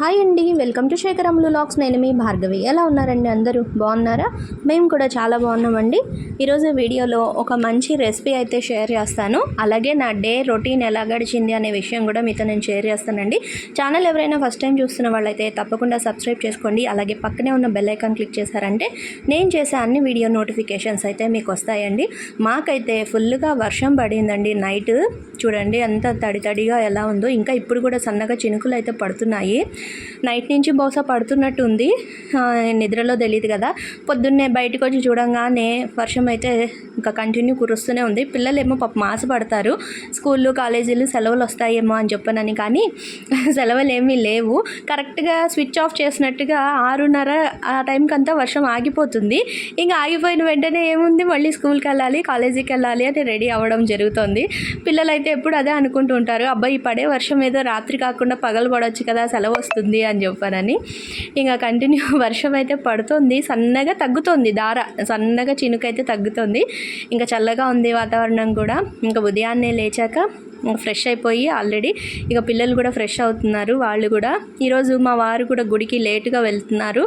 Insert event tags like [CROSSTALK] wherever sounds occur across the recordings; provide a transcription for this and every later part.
Hi అండి welcome to శేఖరములు lakhs. నేను మీ భార్గవి. ఎలా ఉన్నారండి అందరూ? బాగున్నారా? మేము కూడా చాలా బాగున్నామండి. ఈరోజు వీడియోలో ఒక మంచి రెసిపీ అయితే షేర్ చేస్తాను. అలాగే నా డే రొటీన్ ఎలా గడిచింది అనే విషయం కూడా మీతో నేను షేర్ చేస్తానండి. ఛానల్ ఎవరైనా ఫస్ట్ టైం చూస్తున్న వాళ్ళైతే తప్పకుండా సబ్స్క్రైబ్ చేసుకోండి. అలాగే పక్కనే ఉన్న బెల్ ఐకాన్ క్లిక్ చేశారంటే నేను చేసే అన్ని వీడియో నోటిఫికేషన్స్ అయితే మీకు వస్తాయండి. మాకైతే ఫుల్గా వర్షం పడిందండి. నైట్ చూడండి అంత తడి తడిగా ఎలా ఉందో. ఇంకా ఇప్పుడు కూడా సన్నగా చినుకులు అయితే పడుతున్నాయి. నైట్ నుంచి బహుశా పడుతున్నట్టు ఉంది నిద్రలో తెలియదు కదా. పొద్దున్నే బయటకు వచ్చి చూడంగానే వర్షం అయితే ఇంకా కంటిన్యూ కురుస్తూనే ఉంది. పిల్లలేమో పాప మాస పడతారు స్కూళ్ళు కాలేజీలు సెలవులు వస్తాయేమో అని చెప్పనని కానీ సెలవులు ఏమీ లేవు. కరెక్ట్గా స్విచ్ ఆఫ్ చేసినట్టుగా ఆరున్నర ఆ టైంకి అంతా వర్షం ఆగిపోతుంది. ఇంకా ఆగిపోయిన వెంటనే ఏముంది? మళ్ళీ స్కూల్కి వెళ్ళాలి కాలేజీకి వెళ్ళాలి అని రెడీ అవ్వడం జరుగుతుంది. పిల్లలు అయితే ఎప్పుడు అదే అనుకుంటూ ఉంటారు. అబ్బాయి ఈ పడే వర్షం ఏదో రాత్రి కాకుండా పగలు పడవచ్చు కదా సెలవు వస్తుంది అని చెప్పానని. ఇంకా కంటిన్యూ [LAUGHS] వర్షం అయితే పడుతుంది. సన్నగా తగ్గుతుంది. దార సన్నగా చినుకైతే తగ్గుతుంది. ఇంకా చల్లగా ఉంది వాతావరణం కూడా. ఇంకా ఉదయాన్నే లేచాక ఫ్రెష్ అయిపోయి ఆల్రెడీ ఇక పిల్లలు కూడా ఫ్రెష్ అవుతున్నారు వాళ్ళు కూడా. ఈరోజు మా వారు కూడా గుడికి లేటుగా వెళ్తున్నారు.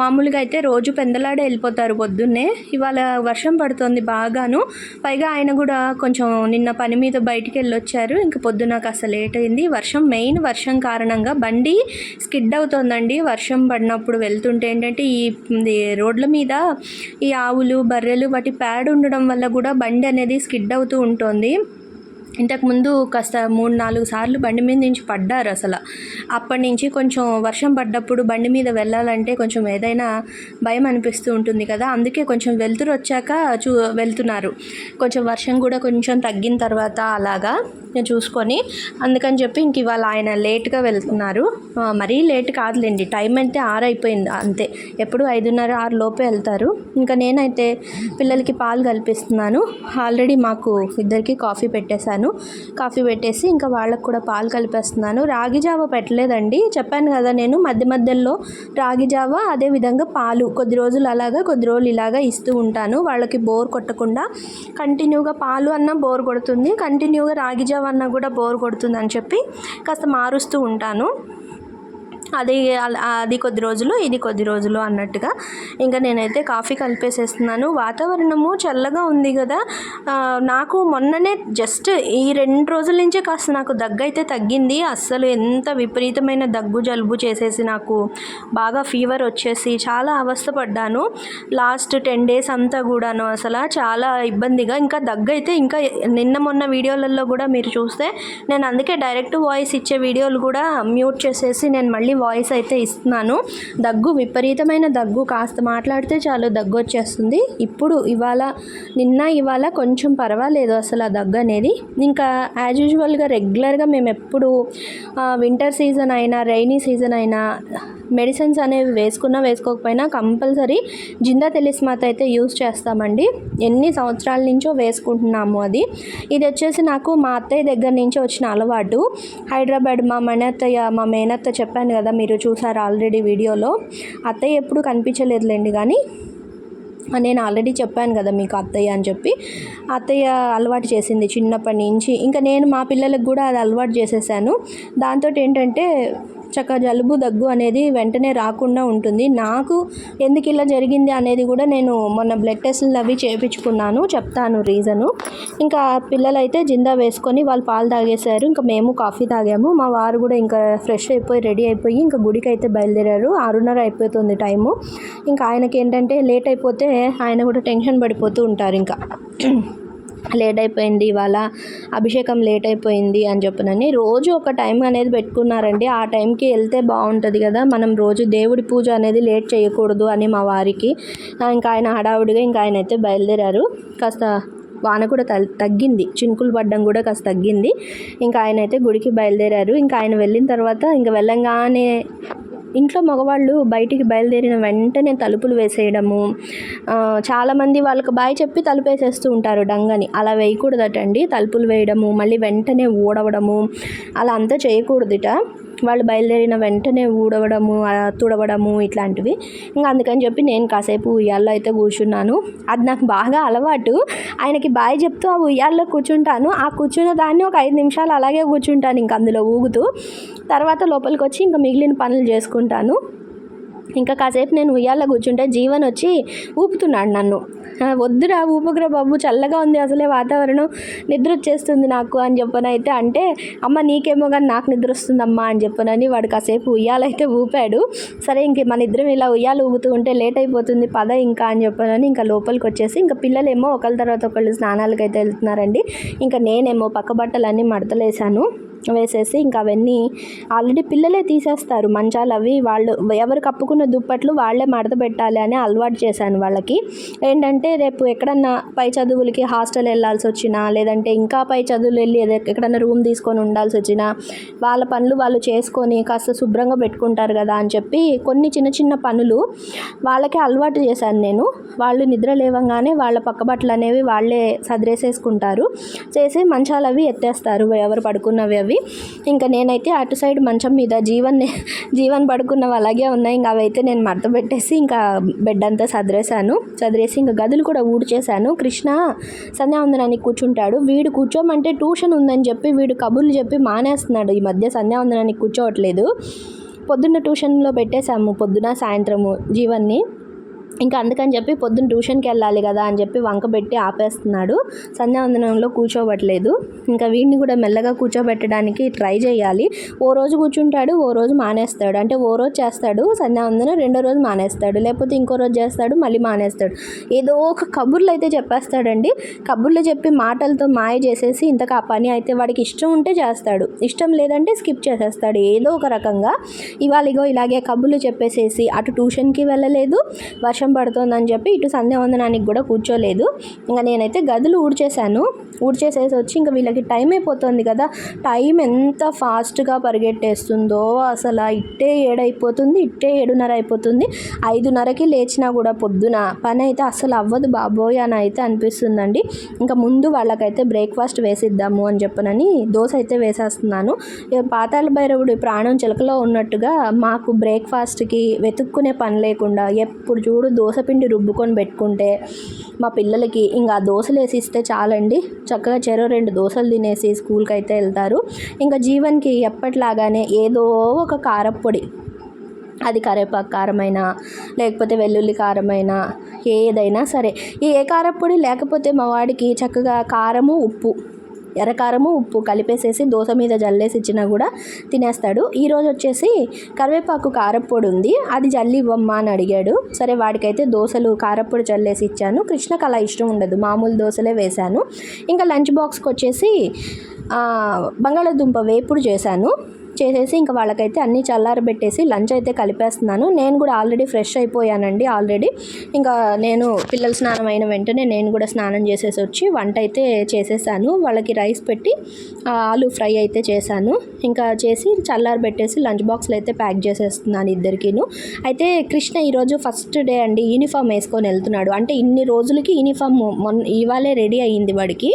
మామూలుగా అయితే రోజు పెందలాడే వెళ్ళిపోతారు పొద్దున్నే. ఇవాళ వర్షం పడుతుంది బాగాను. పైగా ఆయన కూడా కొంచెం నిన్న పని మీద బయటికి వెళ్ళొచ్చారు. ఇంకా పొద్దున కాస్త లేట్ అయింది. వర్షం మెయిన్ వర్షం కారణంగా బండి స్కిడ్ అవుతోందండి. వర్షం పడినప్పుడు వెళ్తుంటే ఏంటంటే ఈ రోడ్ల మీద ఈ ఆవులు బర్రెలు వాటి ప్యాడ్ ఉండడం వల్ల కూడా బండి అనేది స్కిడ్ అవుతూ ఉంటుంది. ఇంతకుముందు కాస్త మూడు నాలుగు సార్లు బండి మీద నుంచి పడ్డారు అసలు. అప్పటి నుంచి కొంచెం వర్షం పడ్డప్పుడు బండి మీద వెళ్ళాలంటే కొంచెం ఏదైనా భయం అనిపిస్తూ ఉంటుంది కదా. అందుకే కొంచెం వెళ్తురు వచ్చాక చూ వెళ్తున్నారు. కొంచెం వర్షం కూడా కొంచెం తగ్గిన తర్వాత అలాగా చూసుకొని అందుకని చెప్పి ఇంక ఇవాళ ఆయన లేట్గా వెళ్తున్నారు. మరీ లేట్ కాదులేండి. టైం అయితే ఆరు అయిపోయింది. అంతే. ఎప్పుడు ఐదున్నర ఆరు లోపే వెళ్తారు. ఇంకా నేనైతే పిల్లలకి పాలు కల్పిస్తున్నాను. ఆల్రెడీ మాకు ఇద్దరికి కాఫీ పెట్టేశాను. కాఫీ పెట్టేసి ఇంకా వాళ్ళకు కూడా పాలు కలిపేస్తున్నాను. రాగి జావ పెట్టలేదండి. చెప్పాను కదా నేను మధ్య మధ్యలో రాగి జావ అదే విధంగా పాలు కొద్ది రోజులు అలాగా కొద్ది రోజులు ఇలాగా ఇస్తూ ఉంటాను. వాళ్ళకి బోర్ కొట్టకుండా కంటిన్యూగా పాలు అన్న బోర్ కొడుతుంది. కంటిన్యూగా రాగి జావ అన్న కూడా బోర్ కొడుతుంది అని చెప్పి కాస్త మారుస్తూ ఉంటాను. అది అది కొద్ది రోజులు ఇది కొద్ది రోజులు అన్నట్టుగా. ఇంకా నేనైతే కాఫీ కలిపేసేస్తున్నాను. వాతావరణము చల్లగా ఉంది కదా. నాకు మొన్ననే జస్ట్ ఈ రెండు రోజుల నుంచే కాస్త నాకు దగ్గు అయితే తగ్గింది. అస్సలు ఎంత విపరీతమైన దగ్గు జలుబు చేసేసి నాకు బాగా ఫీవర్ వచ్చేసి చాలా అవస్థపడ్డాను లాస్ట్ టెన్ డేస్ అంతా కూడాను అసలు చాలా ఇబ్బందిగా ఇంకా దగ్గు అయితే ఇంకా నిన్న మొన్న వీడియోలలో కూడా మీరు చూస్తే నేను అందుకే డైరెక్ట్ వాయిస్ ఇచ్చే వీడియోలు కూడా మ్యూట్ చేసేసి నేను మళ్ళీ వాయిస్ అయితే ఇస్తున్నాను. దగ్గు విపరీతమైన దగ్గు. కాస్త మాట్లాడితే చాలు దగ్గు వచ్చేస్తుంది. ఇప్పుడు ఇవాళ నిన్న ఇవాళ కొంచెం పర్వాలేదు అసలు ఆ దగ్గు అనేది. ఇంకా యాజ్ యూజువల్గా రెగ్యులర్గా మేము ఎప్పుడు వింటర్ సీజన్ అయినా రైనీ సీజన్ అయినా మెడిసిన్స్ అనేవి వేసుకున్నా వేసుకోకపోయినా కంపల్సరీ జిందా తెలిస్మాత అయితే యూస్ చేస్తామండి. ఎన్ని సంవత్సరాల నుంచో వేసుకుంటున్నాము అది. ఇది వచ్చేసి నాకు మా అత్తయ్య దగ్గర నుంచి వచ్చిన అలవాటు. హైదరాబాద్ మా మేనత్తయ్య మా మేనత్త చెప్పాను కదా మీరు చూసారు ఆల్రెడీ వీడియోలో. అత్తయ్య ఎప్పుడు కనిపించలేదులేండి కానీ నేను ఆల్రెడీ చెప్పాను కదా మీకు అత్తయ్య అని చెప్పి. అత్తయ్య అలవాటు చేసింది చిన్నప్పటి నుంచి. ఇంకా నేను మా పిల్లలకు కూడా అది అలవాటు చేసేసాను. దాంతో ఏంటంటే చక్కగా జలుబు దగ్గు అనేది వెంటనే రాకుండా ఉంటుంది. నాకు ఎందుకు ఇలా జరిగింది అనేది కూడా నేను మొన్న బ్లడ్ టెస్ట్లు అవి చేయించుకున్నాను చెప్తాను రీజను ఇంకా పిల్లలైతే జిందా వేసుకొని వాళ్ళు పాలు తాగేశారు. ఇంకా మేము కాఫీ తాగాము. మా వారు కూడా ఇంకా ఫ్రెష్ అయిపోయి రెడీ అయిపోయి ఇంకా గుడికి అయితే బయలుదేరారు. ఆరున్నర అయిపోతుంది టైము ఇంకా ఆయనకి ఏంటంటే లేట్ అయిపోతే ఆయన కూడా టెన్షన్ పడిపోతూ ఉంటారు ఇంకా. లేట్ అయిపోయింది ఇవాళ అభిషేకం లేట్ అయిపోయింది అని చెప్పనని రోజు ఒక టైం అనేది పెట్టుకున్నారండి. ఆ టైంకి వెళ్తే బాగుంటుంది కదా మనం రోజు దేవుడి పూజ అనేది లేట్ చేయకూడదు అని మా వారికి. ఇంకా ఆయన హడావుడిగా ఇంకా ఆయన అయితే బయలుదేరారు. కాస్త వాన కూడా తగ్గింది. చినుకులు పడ్డం కూడా కాస్త తగ్గింది. ఇంకా ఆయన అయితే గుడికి బయలుదేరారు. ఇంకా ఆయన వెళ్ళిన తర్వాత ఇంకా వెళ్ళంగానే ఇంట్లో మగవాళ్ళు బయటికి బయలుదేరిన వెంటనే తలుపులు వేసేయడము చాలామంది వాళ్ళకి బాయ్ చెప్పి తలుపు వేసేస్తూ ఉంటారు డంగని. అలా వేయకూడదటండి తలుపులు వేయడము మళ్ళీ వెంటనే ఊడవడము అలా అంతా చేయకూడదుట. వాళ్ళు బయలుదేరిన వెంటనే ఊడవడము తుడవడము ఇట్లాంటివి. ఇంకా అందుకని చెప్పి నేను కాసేపు ఉయ్యాల్లో అయితే కూర్చున్నాను. అది నాకు బాగా అలవాటు. ఆయనకి బాయ్ చెప్తూ ఆ ఉయ్యాల్లో కూర్చుంటాను. ఆ కూర్చున్న దాన్ని ఒక ఐదు నిమిషాలు అలాగే కూర్చుంటాను ఇంకా అందులో ఊగుతూ. తర్వాత లోపలికి వచ్చి ఇంకా మిగిలిన పనులు చేసుకుంటాను. ఇంకా కాసేపు నేను ఉయ్యాల కూర్చుంటే జీవన్ వచ్చి ఊపుతున్నాడు నన్ను. వద్దురా ఊపుకురా బాబు చల్లగా ఉంది అసలే వాతావరణం. నిద్ర వచ్చేస్తుంది నాకు అని చెప్పనైతే అంటే అమ్మ నీకేమో కానీ నాకు నిద్ర వస్తుందమ్మా అని చెప్పనని వాడు కాసేపు ఉయ్యాలైతే ఊపాడు. సరే ఇంక మన ఇద్దరం ఇలా ఉయ్యాలు ఊగుతూ ఉంటే లేట్ అయిపోతుంది పద ఇంకా అని చెప్పనని ఇంకా లోపలికి వచ్చేసి ఇంకా పిల్లలేమో ఒకళ్ళ తర్వాత ఒకళ్ళు స్నానాలకు అయితే వెళ్తున్నారండి. ఇంకా నేనేమో పక్క బట్టలన్నీ మడతలేసాను వేసేసి ఇంకా అవన్నీ ఆల్రెడీ పిల్లలే తీసేస్తారు. మంచాలు అవి వాళ్ళు ఎవరు కప్పుకున్న దుప్పట్లు వాళ్ళే మడత పెట్టాలి అని అలవాటు చేశాను వాళ్ళకి. ఏంటంటే రేపు ఎక్కడన్నా పై చదువులకి హాస్టల్ వెళ్ళాల్సి వచ్చినా లేదంటే ఇంకా పై చదువులు వెళ్ళి ఎక్కడన్నా రూమ్ తీసుకొని ఉండాల్సి వచ్చినా వాళ్ళ పనులు వాళ్ళు చేసుకొని కాస్త శుభ్రంగా పెట్టుకుంటారు కదా అని చెప్పి కొన్ని చిన్న చిన్న పనులు వాళ్ళకి అలవాటు చేశాను నేను. వాళ్ళు నిద్ర లేవంగానే వాళ్ళ పక్క బట్టలు అనేవి వాళ్ళే సదిరేసేసుకుంటారు. చేసి మంచాలు అవి ఎత్తేస్తారు ఎవరు పడుకున్నవి అవి. ఇంకా నేనైతే అటు సైడ్ మంచం మీద జీవన్ జీవన్ పడుకున్నవి అలాగే ఉన్నాయి. ఇంకా అవి అయితే నేను మడత పెట్టేసి ఇంకా బెడ్ అంతా సదిరేశాను. సదిరేసి ఇంకా గదులు కూడా ఊడ్చేశాను. కృష్ణ సంధ్యావందనానికి కూర్చుంటాడు. వీడు కూర్చోమంటే ట్యూషన్ ఉందని చెప్పి వీడు కబుర్లు చెప్పి మానేస్తున్నాడు. ఈ మధ్య సంధ్యావందనానికి కూర్చోవట్లేదు. పొద్దున్న ట్యూషన్లో పెట్టేశాము. పొద్దున సాయంత్రము జీవన్ని. ఇంకా అందుకని చెప్పి పొద్దున్న ట్యూషన్కి వెళ్ళాలి కదా అని చెప్పి వంక పెట్టి ఆపేస్తున్నాడు. సంధ్యావందనంలో కూర్చోబట్టలేదు. ఇంకా వీడిని కూడా మెల్లగా కూర్చోబెట్టడానికి ట్రై చేయాలి. ఓ రోజు కూర్చుంటాడు ఓ రోజు మానేస్తాడు. అంటే ఓ రోజు చేస్తాడు సంధ్యావందనం రెండో రోజు మానేస్తాడు. లేకపోతే ఇంకో రోజు చేస్తాడు మళ్ళీ మానేస్తాడు. ఏదో ఒక కబుర్లు అయితే చెప్పేస్తాడండి. కబుర్లు చెప్పి మాటలతో మాయ చేసేసి ఇంతకు ఆ పని అయితే వాడికి ఇష్టం ఉంటే చేస్తాడు. ఇష్టం లేదంటే స్కిప్ చేసేస్తాడు. ఏదో ఒక రకంగా ఇవాళ ఇగో ఇలాగే కబుర్లు చెప్పేసేసి అటు ట్యూషన్కి వెళ్ళలేదు వర్షం పడుతోందని చెప్పి ఇటు సంధ్యావందనానికి కూడా కూర్చోలేదు. ఇంకా నేనైతే గదులు ఊడ్చేశాను. ఊడ్చేసేసి వచ్చి ఇంకా వీళ్ళకి టైం అయిపోతుంది కదా. టైం ఎంత ఫాస్ట్గా పరిగెట్టేస్తుందో అసలు ఇట్టే ఏడైపోతుంది ఇట్టే ఏడున్నర అయిపోతుంది. ఐదున్నరకి లేచినా కూడా పొద్దున పని అయితే అసలు అవ్వదు బాబోయ్ అని అయితే అనిపిస్తుందండి. ఇంకా ముందు వాళ్ళకైతే బ్రేక్ఫాస్ట్ వేసిద్దాము అని చెప్పనని దోశ అయితే వేసేస్తున్నాను. ఇక పాతాళ భైరవుడు ప్రాణం చిలకలో ఉన్నట్టుగా మాకు బ్రేక్ఫాస్ట్కి వెతుక్కునే పని లేకుండా ఎప్పుడు చూడు దోశ పిండి రుబ్బుకొని పెట్టుకుంటే మా పిల్లలకి ఇంకా దోశలు వేసి ఇస్తే చాలండి. చక్కగా చెరో రెండు దోశలు తినేసి స్కూల్కి అయితే వెళ్తారు. ఇంకా జీవన్కి ఎప్పటిలాగానే ఏదో ఒక కారప్పొడి. అది కరివేపాకు కారమైనా లేకపోతే వెల్లుల్లి కారమైనా ఏదైనా సరే. ఈ ఏ కారప్పొడి లేకపోతే మా వాడికి చక్కగా కారము ఉప్పు. ఎర్రకారము ఉప్పు కలిపేసేసి దోశ మీద జల్లేసి ఇచ్చినా కూడా తినేస్తాడు. ఈరోజు వచ్చేసి కరివేపాకు కారప్పొడి ఉంది. అది జల్లి ఇవ్వమ్మా అని అడిగాడు. సరే వాడికైతే దోశలు కారప్పొడి జల్లేసి ఇచ్చాను. కృష్ణకు అలా ఇష్టం ఉండదు. మామూలు దోశలే వేశాను. ఇంకా లంచ్ బాక్స్కి వచ్చేసి బంగాళదుంప బంగాళాదుంప వేపుడు చేశాను. చేసేసి ఇంకా వాళ్ళకైతే అన్నీ చల్లారబెట్టేసి లంచ్ అయితే కలిపేస్తున్నాను. నేను కూడా ఆల్రెడీ ఫ్రెష్ అయిపోయానండి ఆల్రెడీ. ఇంకా నేను పిల్లలు స్నానం అయిన వెంటనే నేను కూడా స్నానం చేసేసి వచ్చి వంట అయితే చేసేసాను. వాళ్ళకి రైస్ పెట్టి ఆలు ఫ్రై అయితే చేశాను. ఇంకా చేసి చల్లారబెట్టేసి లంచ్ బాక్స్లో అయితే ప్యాక్ చేసేస్తున్నాను ఇద్దరికిను. అయితే కృష్ణ ఈరోజు ఫస్ట్ డే అండి యూనిఫామ్ వేసుకొని వెళ్తున్నాడు. అంటే ఇన్ని రోజులకి యూనిఫామ్ మొన్న ఇవాళే రెడీ అయ్యింది వాడికి.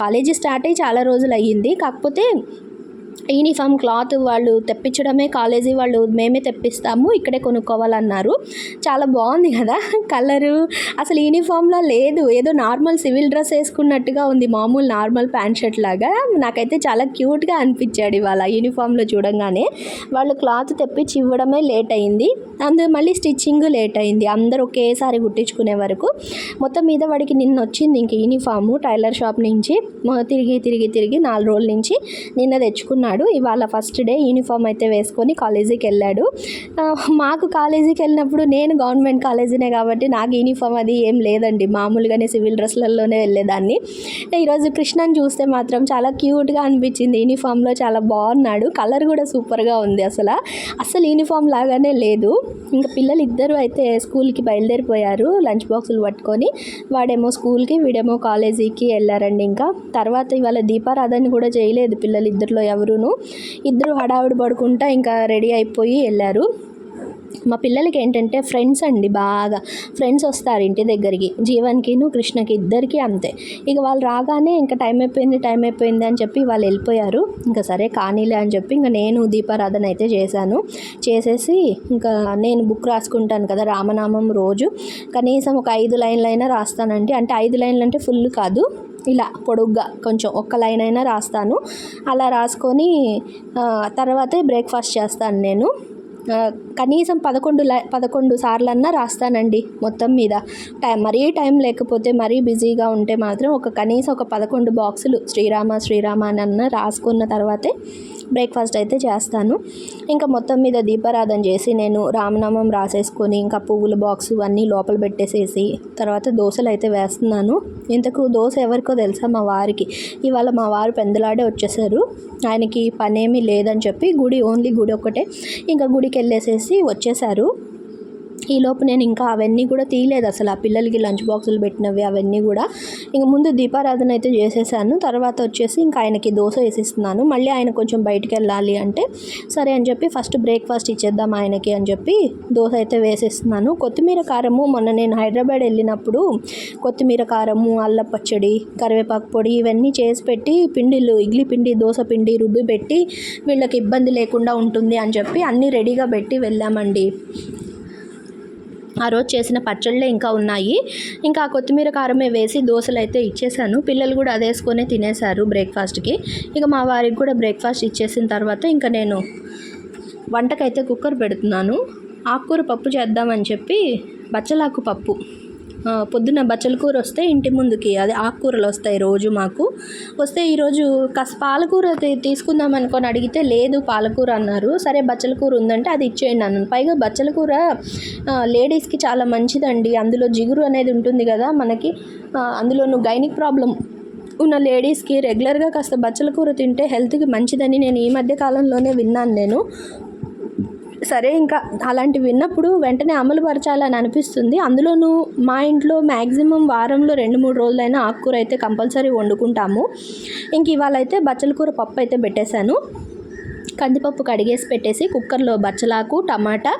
కాలేజీ స్టార్ట్ అయ్యి చాలా రోజులు అయ్యింది. కాకపోతే యూనిఫామ్ క్లాత్ వాళ్ళు తెప్పించడమే కాలేజీ వాళ్ళు మేమే తెప్పిస్తాము ఇక్కడే కొనుక్కోవాలన్నారు. చాలా బాగుంది కదా కలరు. అసలు యూనిఫామ్లా లేదు. ఏదో నార్మల్ సివిల్ డ్రెస్ వేసుకున్నట్టుగా ఉంది మామూలు నార్మల్ ప్యాంట్ షర్ట్ లాగా. నాకైతే చాలా క్యూట్గా అనిపించాడు ఇవాళ యూనిఫామ్లో చూడంగానే. వాళ్ళు క్లాత్ తెప్పించి ఇవ్వడమే లేట్ అయింది. అందు మళ్ళీ స్టిచ్చింగ్ లేట్ అయింది. అందరూ ఒకేసారి కుట్టించుకునే వరకు. మొత్తం మీద వాడికి నిన్న వచ్చింది ఇంక యూనిఫాము టైలర్ షాప్ నుంచి. తిరిగి తిరిగి తిరిగి నాలుగు రోజుల నుంచి నిన్న తెచ్చుకున్నాడు ఇవాళ ఫస్ట్ డే యూనిఫామ్ అయితే వేసుకొని కాలేజీకి వెళ్ళాడు. మాకు కాలేజీకి వెళ్ళినప్పుడు నేను గవర్నమెంట్ కాలేజీనే కాబట్టి నాకు యూనిఫామ్ అది ఏం లేదండి. మామూలుగానే సివిల్ డ్రెస్లలోనే వెళ్ళేదాన్ని. ఈరోజు కృష్ణని చూస్తే మాత్రం చాలా క్యూట్గా అనిపించింది. యూనిఫామ్లో చాలా బాగున్నాడు. కలర్ కూడా సూపర్గా ఉంది అసలు. అసలు యూనిఫామ్ లాగానే లేదు. ఇంకా పిల్లలు ఇద్దరు అయితే స్కూల్కి బయలుదేరిపోయారు. లంచ్ బాక్సులు పట్టుకొని వాడేమో స్కూల్కి వీడేమో కాలేజీకి వెళ్ళారండి ఇంకా. తర్వాత ఇవాళ దీపారాధన కూడా చేయలేదు పిల్లలు ఇద్దరిలో ఇద్దరును. ఇద్దరు హడావిడి పడుకుంటా ఇంకా రెడీ అయిపోయి వెళ్ళారు. మా పిల్లలకి ఏంటంటే ఫ్రెండ్స్ అండి బాగా. ఫ్రెండ్స్ వస్తారు ఇంటి దగ్గరికి. జీవన్కిను కృష్ణకి ఇద్దరికి అంతే. ఇక వాళ్ళు రాగానే ఇంకా టైం అయిపోయింది టైం అయిపోయింది అని చెప్పి వాళ్ళు వెళ్ళిపోయారు. ఇంకా సరే కానీలే అని చెప్పి ఇంకా నేను దీపారాధన అయితే చేశాను. చేసేసి ఇంకా నేను బుక్ రాసుకుంటాను కదా రామనామం రోజు. కనీసం ఒక ఐదు లైన్లైనా రాస్తానండి. అంటే ఐదు లైన్లు అంటే ఫుల్ కాదు. ఇలా పొడుగ్గా కొంచెం ఒక్క లైన్ అయినా రాస్తాను. అలా రాసుకొని తర్వాతే బ్రేక్ఫాస్ట్ చేస్తాను నేను. కనీసం పదకొండు లై పదకొండు సార్లన్నా రాస్తానండి మొత్తం మీద. టైం మరీ టైం లేకపోతే మరీ బిజీగా ఉంటే మాత్రం ఒక కనీసం ఒక పదకొండు బాక్సులు శ్రీరామ శ్రీరామ అని అన్న రాసుకున్న తర్వాతే బ్రేక్ఫాస్ట్ అయితే చేస్తాను. ఇంకా మొత్తం మీద దీపారాధన చేసి నేను రామనామం రాసేసుకొని ఇంకా పువ్వుల బాక్స్ అన్నీ లోపల పెట్టేసేసి తర్వాత దోశలు అయితే వేస్తున్నాను. ఇంతకు దోశ ఎవరికో తెలుసా మా వారికి? ఇవాళ మా వారు పెందలాడే వచ్చేసారు. ఆయనకి పనేమీ లేదని చెప్పి గుడి ఓన్లీ గుడి ఒక్కటే. ఇంకా గుడికి వెళ్ళేసేసి వచ్చేసారు. ఈలోపు నేను ఇంకా అవన్నీ కూడా తీయలేదు అసలు. ఆ పిల్లలకి లంచ్ బాక్సులు పెట్టినవి అవన్నీ కూడా. ఇంక ముందు దీపారాధన అయితే చేసేసాను. తర్వాత వచ్చేసి ఇంకా ఆయనకి దోశ వేసిస్తున్నాను. మళ్ళీ ఆయన కొంచెం బయటికి వెళ్ళాలి అంటే సరే అని చెప్పి ఫస్ట్ బ్రేక్ఫాస్ట్ ఇచ్చేద్దాం ఆయనకి అని చెప్పి దోశ అయితే వేసేస్తున్నాను. కొత్తిమీర కారము మొన్న నేను హైదరాబాద్ వెళ్ళినప్పుడు కొత్తిమీర కారము అల్లం పచ్చడి కరివేపాకు పొడి ఇవన్నీ చేసి పెట్టి పిండిలు ఇడ్లీ పిండి దోశ పిండి రుబ్బి పెట్టి వీళ్ళకి ఇబ్బంది లేకుండా ఉంటుంది అని చెప్పి అన్నీ రెడీగా పెట్టి వెళ్ళామండి. ఆ రోజు చేసిన పచ్చళ్ళే ఇంకా ఉన్నాయి. ఇంకా ఆ కొత్తిమీర కారమే వేసి దోశలు అయితే ఇచ్చేసాను. పిల్లలు కూడా అది వేసుకొని తినేశారు బ్రేక్ఫాస్ట్కి. ఇక మా వారికి కూడా బ్రేక్ఫాస్ట్ ఇచ్చేసిన తర్వాత ఇంకా నేను వంటకైతే కుక్కర్ పెడుతున్నాను. ఆకుకూర పప్పు చేద్దామని చెప్పి బచ్చలాకు పప్పు. పొద్దున పొద్దున్న బచ్చల కూర వస్తే ఇంటి ముందుకి అదే ఆకుకూరలు వస్తాయి రోజు మాకు. వస్తే ఈరోజు కాస్త పాలకూర తీసుకుందాం అనుకొని అడిగితే లేదు పాలకూర అన్నారు. సరే బచ్చల కూర ఉందంటే అది ఇచ్చేయండి అన్నాను. పైగా బచ్చల కూర లేడీస్కి చాలా మంచిదండి. అందులో జిగురు అనేది ఉంటుంది కదా మనకి. అందులోనూ గైనిక్ ప్రాబ్లం ఉన్న లేడీస్కి రెగ్యులర్గా కాస్త బచ్చల కూర తింటే హెల్త్కి మంచిదని నేను ఈ మధ్య కాలంలోనే విన్నాను నేను. సరే ఇంకా అలాంటివి విన్నప్పుడు వెంటనే అమలు పరచాలని అనిపిస్తుంది. అందులోనూ మా ఇంట్లో మ్యాక్సిమం వారంలో రెండు మూడు రోజులైనా ఆకుకూర అయితే కంపల్సరీ వండుకుంటాము. ఇంక ఇవాళ అయితే బచ్చల కూర పప్పు అయితే పెట్టేశాను. కందిపప్పు కడిగేసి పెట్టేసి కుక్కర్లో బచ్చలాకు టమాటా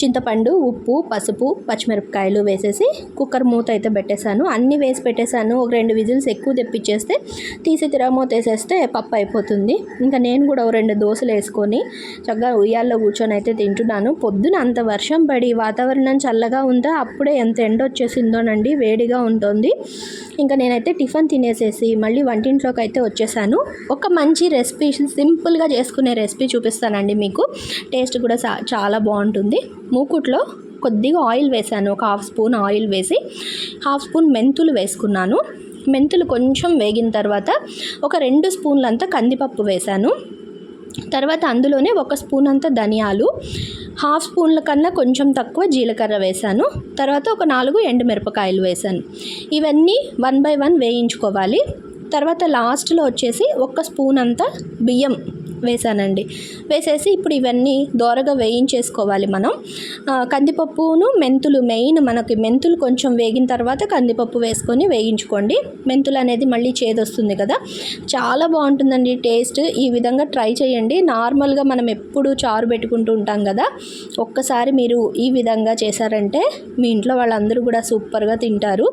చింతపండు ఉప్పు పసుపు పచ్చిమిరపకాయలు వేసేసి కుక్కర్ మూత అయితే పెట్టేశాను. అన్నీ వేసి పెట్టేశాను. ఒక రెండు విజిల్స్ ఎక్కువ తెప్పించేస్తే తీసి తిరగమూత వేసేస్తే పప్పు అయిపోతుంది. ఇంకా నేను కూడా ఒక రెండు దోశలు వేసుకొని చక్కగా ఉయ్యాల్లో కూర్చొని అయితే తింటున్నాను. పొద్దున అంత వర్షం పడి వాతావరణం చల్లగా ఉందా? అప్పుడే ఎంత ఎండ వచ్చేసిందోనండి వేడిగా ఉంటుంది ఇంకా నేనైతే టిఫిన్ తినేసేసి మళ్ళీ వంటింట్లోకి అయితే వచ్చేసాను. ఒక మంచి రెసిపీ సింపుల్గా చేసుకునే రెసిపీ. చూపిస్తానండి మీకు. టేస్ట్ కూడా చాలా బాగుంటుంది. మూకుట్లో కొద్దిగా ఆయిల్ వేసాను. ఒక హాఫ్ స్పూన్ ఆయిల్ వేసి హాఫ్ స్పూన్ మెంతులు వేసుకున్నాను. మెంతులు కొంచెం వేగిన తర్వాత ఒక రెండు స్పూన్లంతా కందిపప్పు వేశాను తర్వాత అందులోనే ఒక స్పూన్ అంత ధనియాలు హాఫ్ స్పూన్ల కన్నా కొంచెం తక్కువ జీలకర్ర వేశాను తర్వాత ఒక నాలుగు ఎండుమిరపకాయలు వేశాను ఇవన్నీ వన్ బై వన్ వేయించుకోవాలి. తర్వాత లాస్ట్లో వచ్చేసి ఒక స్పూన్ అంతా బియ్యం వేసానండి. వేసేసి ఇప్పుడు ఇవన్నీ దోరగా వేయించేసుకోవాలి మనం. కందిపప్పును మెంతులు మెయిన్ మనకి మెంతులు కొంచెం వేగిన తర్వాత కందిపప్పు వేసుకొని వేయించుకోండి. మెంతులు అనేది మళ్ళీ చేదొస్తుంది కదా. చాలా బాగుంటుందండి టేస్ట్. ఈ విధంగా ట్రై చేయండి. నార్మల్గా మనం ఎప్పుడు చారు పెట్టుకుంటూ ఉంటాం కదా. ఒక్కసారి మీరు ఈ విధంగా చేశారంటే మీ ఇంట్లో వాళ్ళందరూ కూడా సూపర్గా తింటారు.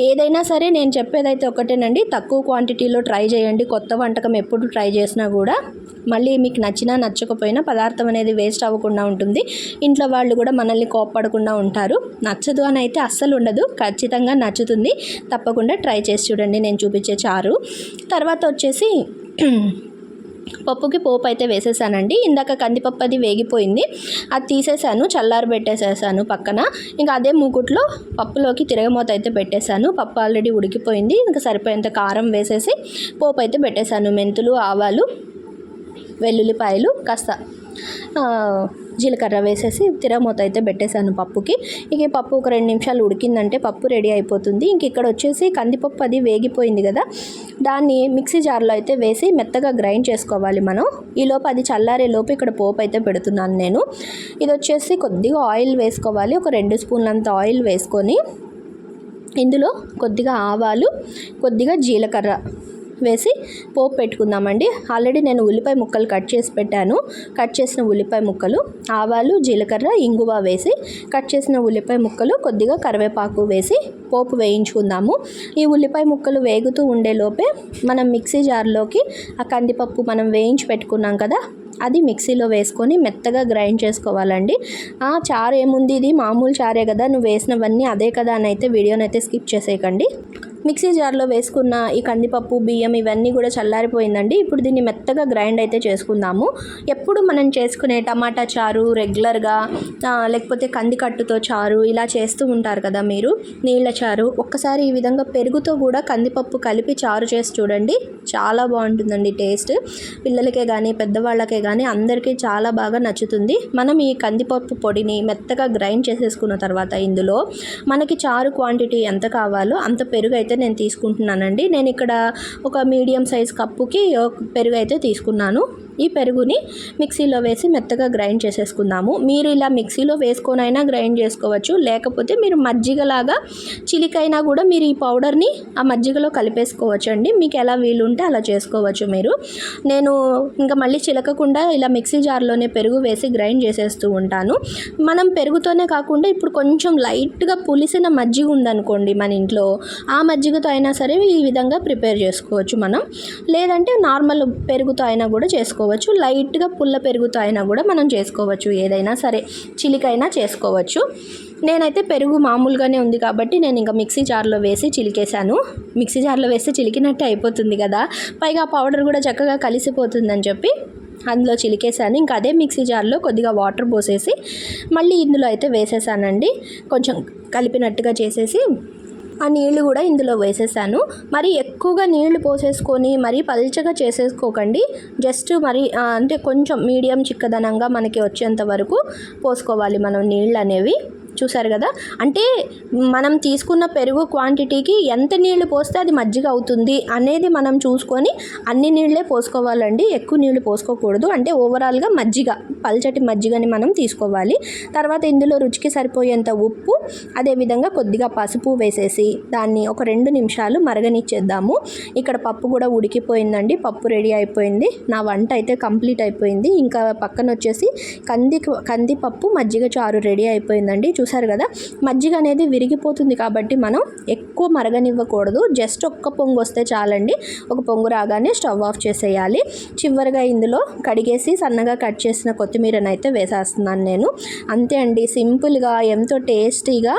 ఏదైనా సరే నేను చెప్పేదైతే ఒకటేనండి. తక్కువ క్వాంటిటీలో ట్రై చేయండి. కొత్త వంటకం ఎప్పుడు ట్రై చేసినా కూడా. మళ్ళీ మీకు నచ్చినా నచ్చకపోయినా పదార్థం అనేది వేస్ట్ అవ్వకుండా ఉంటుంది. ఇంట్లో వాళ్ళు కూడా మనల్ని కోప్పడకుండా ఉంటారు. నచ్చదు అని అయితే అస్సలు ఉండదు. ఖచ్చితంగా నచ్చుతుంది. తప్పకుండా ట్రై చేసి చూడండి. నేను చూపించే చారు. తర్వాత వచ్చేసి పప్పుకి పోపు అయితే వేసేసానండి. ఇందాక కందిపప్పు అది వేగిపోయింది. అది తీసేసాను. చల్లారి పెట్టేసేసాను పక్కన. ఇంకా అదే మూకుట్లో పప్పులోకి తిరగమూత అయితే పెట్టేశాను. పప్పు ఆల్రెడీ ఉడికిపోయింది. ఇంకా సరిపోయేంత కారం వేసేసి పోపు అయితే పెట్టేశాను. మెంతులు ఆవాలు. వెల్లుల్లిపాయలు కాస్త జీలకర్ర వేసేసి తిరమూత అయితే పెట్టేశాను పప్పుకి. ఇక పప్పు ఒక రెండు నిమిషాలు ఉడికిందంటే పప్పు రెడీ అయిపోతుంది. ఇంక ఇక్కడ వచ్చేసి కందిపప్పు అది వేగిపోయింది కదా దాన్ని మిక్సీ జార్లో అయితే వేసి మెత్తగా గ్రైండ్ చేసుకోవాలి మనం. ఈ లోపు అది చల్లారే లోపు ఇక్కడ పోపు అయితే పెడుతున్నాను నేను. ఇది వచ్చేసి కొద్దిగా ఆయిల్ వేసుకోవాలి ఒక రెండు స్పూన్లంత ఆయిల్ వేసుకొని. ఇందులో కొద్దిగా ఆవాలు కొద్దిగా జీలకర్ర వేసి పోపు పెట్టుకుందామండి. ఆల్రెడీ నేను ఉల్లిపాయ ముక్కలు కట్ చేసి పెట్టాను. కట్ చేసిన ఉల్లిపాయ ముక్కలు ఆవాలు జీలకర్ర ఇంగువ వేసి కట్ చేసిన ఉల్లిపాయ ముక్కలు కొద్దిగా కరివేపాకు వేసి పోపు వేయించుకుందాము. ఈ ఉల్లిపాయ ముక్కలు వేగుతూ ఉండే లోపే మనం మిక్సీ జార్లోకి ఆ కందిపప్పు మనం వేయించి పెట్టుకున్నాం కదా అది మిక్సీలో వేసుకొని మెత్తగా గ్రైండ్ చేసుకోవాలండి. ఆ చారు ఏముంది? ఇది మామూలు చారే కదా నువ్వు వేసినవన్నీ అదే కదా అని అయితే వీడియోనైతే స్కిప్ చేసేయకండి. మిక్సీ జార్లో వేసుకున్న ఈ కందిపప్పు బియ్యం ఇవన్నీ కూడా చల్లారిపోయిందండి. ఇప్పుడు దీన్ని మెత్తగా గ్రైండ్ అయితే చేసుకుందాము. ఎప్పుడు మనం చేసుకునే టమాటా చారు రెగ్యులర్గా లేకపోతే కందికట్టుతో చారు ఇలా చేస్తూ ఉంటారు కదా మీరు నీళ్ళ చారు ఒక్కసారి ఈ విధంగా పెరుగుతో కూడా కందిపప్పు కలిపి చారు చేసి చూడండి. చాలా బాగుంటుందండి టేస్ట్. పిల్లలకే కానీ పెద్దవాళ్ళకే కానీ అందరికీ చాలా బాగా నచ్చుతుంది. మనం ఈ కందిపప్పు పొడిని మెత్తగా గ్రైండ్ చేసేసుకున్న తర్వాత ఇందులో మనకి చారు క్వాంటిటీ ఎంత కావాలో అంత పెరుగు అయితే అయితే నేను తీసుకుంటున్నానండి. నేను ఇక్కడ ఒక మీడియం సైజ్ కప్పుకి ఒక పెరుగు అయితే తీసుకున్నాను. ఈ పెరుగుని మిక్సీలో వేసి మెత్తగా గ్రైండ్ చేసేసుకుందాము. మీరు ఇలా మిక్సీలో వేసుకొనైనా గ్రైండ్ చేసుకోవచ్చు. లేకపోతే మీరు మజ్జిగలాగా చిలికైనా కూడా మీరు ఈ పౌడర్ని ఆ మజ్జిగలో కలిపేసుకోవచ్చు అండి మీకు ఎలా వీలుంటే అలా చేసుకోవచ్చు మీరు. నేను ఇంకా మళ్ళీ చిలకకుండా ఇలా మిక్సీ జార్లోనే పెరుగు వేసి గ్రైండ్ చేసేస్తూ ఉంటాను. మనం పెరుగుతోనే కాకుండా ఇప్పుడు కొంచెం లైట్గా పులిసిన మజ్జిగ ఉందనుకోండి మన ఇంట్లో. ఆ మజ్జిగతో అయినా సరే ఈ విధంగా ప్రిపేర్ చేసుకోవచ్చు మనం. లేదంటే నార్మల్ పెరుగుతో అయినా కూడా చేసుకోవచ్చు. లైట్గా పుల్ల పెరుగుతో అయినా కూడా మనం చేసుకోవచ్చు. ఏదైనా సరే చిలికైనా చేసుకోవచ్చు. నేనైతే పెరుగు మామూలుగానే ఉంది కాబట్టి నేను ఇంకా మిక్సీ జార్లో వేసి చిలికేశాను. మిక్సీ జార్లో వేస్తే చిలికినట్టే అయిపోతుంది కదా. పైగా పౌడర్ కూడా చక్కగా కలిసిపోతుందని చెప్పి అందులో చిలికేసాను ఇంకా అదే మిక్సీ జార్లో కొద్దిగా వాటర్ పోసేసి మళ్ళీ ఇందులో అయితే వేసేసానండి. కొంచెం కలిపినట్టుగా చేసేసి ఆ నీళ్ళు కూడా ఇందులో వేసేసాను. మరి ఎక్కువగా నీళ్ళు పోసేసుకొని మరీ పల్చగా చేసేసుకోకండి. జస్ట్ మరి అంటే కొంచెం మీడియం చిక్కదనంగా మనకి వచ్చేంత వరకు పోసుకోవాలి మనం నీళ్ళు అనేవి చూసారు కదా? అంటే మనం తీసుకున్న పెరుగు క్వాంటిటీకి ఎంత నీళ్ళు పోస్తే అది మజ్జిగ అవుతుంది అనేది మనం చూసుకొని అన్ని నీళ్ళే పోసుకోవాలండి. ఎక్కువ నీళ్ళు పోసుకోకూడదు. అంటే ఓవరాల్గా మజ్జిగ పల్చటి మజ్జిగని మనం తీసుకోవాలి. తర్వాత ఇందులో రుచికి సరిపోయేంత ఉప్పు అదేవిధంగా కొద్దిగా పసుపు వేసేసి దాన్ని ఒక రెండు నిమిషాలు మరగనిచ్చేద్దాము. ఇక్కడ పప్పు కూడా ఉడికిపోయిందండి. పప్పు రెడీ అయిపోయింది. నా వంట అయితే కంప్లీట్ అయిపోయింది. ఇంకా పక్కన వచ్చేసి కంది కందిపప్పు మజ్జిగ చారు రెడీ అయిపోయిందండి. చూసారు కదా మజ్జిగ అనేది విరిగిపోతుంది కాబట్టి మనం ఎక్కువ మరగనివ్వకూడదు. జస్ట్ ఒక్క పొంగు వస్తే చాలండి. ఒక పొంగు రాగానే స్టవ్ ఆఫ్ చేసేయాలి. చివరిగా ఇందులో కడిగేసి సన్నగా కట్ చేసిన కొత్తిమీరని అయితే వేసేస్తున్నాను నేను. అంతే అండి సింపుల్గా ఎంతో టేస్టీగా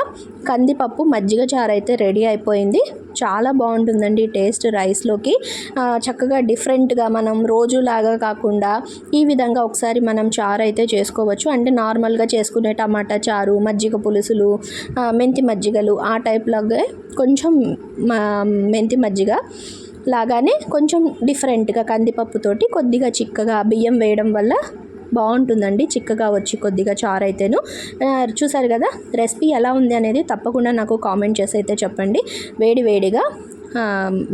కందిపప్పు మజ్జిగ చారు అయితే రెడీ అయిపోయింది. చాలా బాగుంటుందండి టేస్ట్ రైస్లోకి. చక్కగా డిఫరెంట్గా మనం రోజులాగా కాకుండా ఈ విధంగా ఒకసారి మనం చారు అయితే చేసుకోవచ్చు. అంటే నార్మల్గా చేసుకునే టమాటా చారు మజ్జిగ పులుసులు మెంతి మజ్జిగలు ఆ టైప్ లాగే కొంచెం మెంతి మజ్జిగ లాగానే కొంచెం డిఫరెంట్గా కందిపప్పుతోటి కొద్దిగా చిక్కగా బియ్యం వేయడం వల్ల బాగుంటుందండి చిక్కగా వచ్చి కొద్దిగా చారు అయితేను చూసారు కదా రెసిపీ ఎలా ఉంది అనేది తప్పకుండా నాకు కామెంట్ చేసి అయితే చెప్పండి. వేడి వేడిగా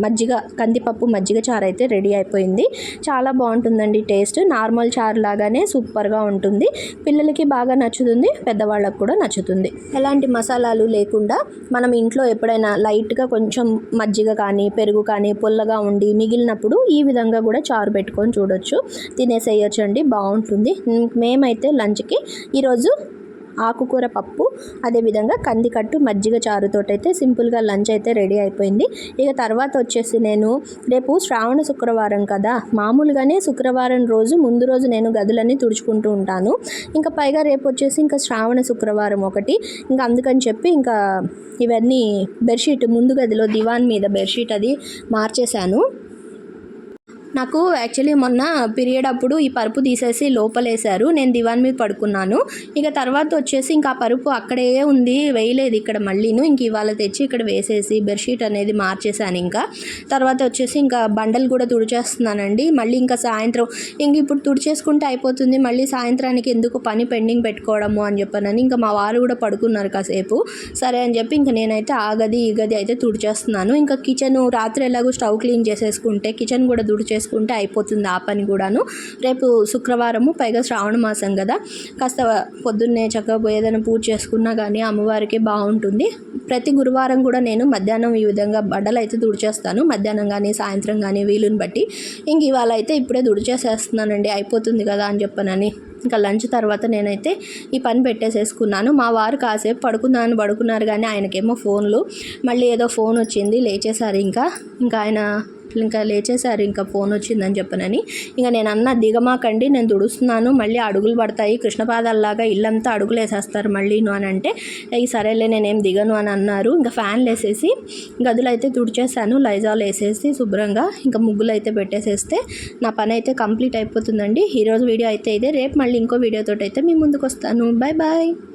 మజ్జిగ కందిపప్పు మజ్జిగ చారు అయితే రెడీ అయిపోయింది. చాలా బాగుంటుందండి టేస్ట్. నార్మల్ చారు లాగానే సూపర్గా ఉంటుంది. పిల్లలకి బాగా నచ్చుతుంది పెద్దవాళ్ళకు కూడా నచ్చుతుంది. ఎలాంటి మసాలాలు లేకుండా మనం ఇంట్లో ఎప్పుడైనా లైట్గా కొంచెం మజ్జిగ కానీ పెరుగు కానీ పుల్లగా ఉండి మిగిలినప్పుడు ఈ విధంగా కూడా చారు పెట్టుకొని చూడొచ్చు. తినేసేయచ్చు అండి బాగుంటుంది. మేమైతే లంచ్కి ఈరోజు ఆకుకూర పప్పు అదేవిధంగా కందికట్టు మజ్జిగ చారుతోటైతే సింపుల్గా లంచ్ అయితే రెడీ అయిపోయింది. ఇక తర్వాత వచ్చేసి నేను రేపు శ్రావణ శుక్రవారం కదా. మామూలుగానే శుక్రవారం రోజు ముందు రోజు నేను గదులన్నీ తుడుచుకుంటూ ఉంటాను. ఇంకా పైగా రేపు వచ్చేసి ఇంకా శ్రావణ శుక్రవారం ఒకటి. ఇంకా అందుకని చెప్పి ఇంకా ఇవన్నీ బెడ్షీట్ ముందు గదిలో దివాన్ మీద బెడ్షీట్ అది మార్చేశాను. నాకు యాక్చువల్లీ మొన్న పీరియడ్ అప్పుడు ఈ పరుపు తీసేసి లోపలేశారు. నేను దివాన్ మీద పడుకున్నాను. ఇక తర్వాత వచ్చేసి ఇంకా పరుపు అక్కడే ఉంది. వేయలేదు ఇక్కడ మళ్ళీను. ఇంక ఇవాళ తెచ్చి ఇక్కడ వేసేసి బెడ్షీట్ అనేది మార్చేశాను ఇంకా. తర్వాత వచ్చేసి ఇంకా బండలు కూడా తుడిచేస్తున్నానండి. మళ్ళీ ఇంకా సాయంత్రం ఇంక ఇప్పుడు తుడిచేసుకుంటే అయిపోతుంది. మళ్ళీ సాయంత్రానికి ఎందుకు పని పెండింగ్ పెట్టుకోవడము అని చెప్పానని ఇంకా మా వారు కూడా పడుకున్నారు కాసేపు. సరే అని చెప్పి ఇంకా నేనైతే ఆ గది ఈ గది అయితే తుడిచేస్తున్నాను. ఇంకా కిచెన్ రాత్రి ఎలాగో స్టవ్ క్లీన్ చేసేసుకుంటే కిచెన్ కూడా తుడిచే చేసుకుంటే అయిపోతుంది ఆ పని కూడాను. రేపు శుక్రవారము పైగా శ్రావణ మాసం కదా. కాస్త పొద్దున్నే చక్కగా పోయి ఏదైనా పూజ చేసుకున్నా కానీ అమ్మవారికి బాగుంటుంది. ప్రతి గురువారం కూడా నేను మధ్యాహ్నం ఈ విధంగా బడ్డలు అయితే తుడిచేస్తాను. మధ్యాహ్నం కానీ సాయంత్రం కానీ వీలుని బట్టి. ఇంక ఇవాళ అయితే ఇప్పుడే తుడిచేసేస్తున్నానండి. అయిపోతుంది కదా అని చెప్పనని. ఇంకా లంచ్ తర్వాత నేనైతే ఈ పని పెట్టేసేసుకున్నాను. మా వారు కాసేపు పడుకున్నాను. పడుకున్నారు కానీ ఆయనకేమో ఫోన్లు. మళ్ళీ ఏదో ఫోన్ వచ్చింది. లేచేసారు ఇంకా. ఇంకా ఆయన ఇంకా లేచేశారు ఇంకా ఫోన్ వచ్చిందని చెప్పనని. ఇంకా నేను అన్న దిగమాకండి నేను తుడుస్తున్నాను మళ్ళీ అడుగులు పడతాయి కృష్ణపాదాల్లాగా ఇల్లంతా అడుగులు వేసేస్తారు మళ్ళీను అని అంటే ఈ సరేలే నేనేం దిగను అని అన్నారు. ఇంకా ఫ్యాన్లు వేసేసి గదులు అయితే తుడిచేసాను లైజాల్ వేసేసి శుభ్రంగా ఇంకా ముగ్గులు అయితే పెట్టేసేస్తే నా పని అయితే కంప్లీట్ అయిపోతుందండి. ఈరోజు వీడియో అయితే ఇదే. రేపు మళ్ళీ ఇంకో వీడియోతో అయితే మీ ముందుకు వస్తాను బాయ్ బాయ్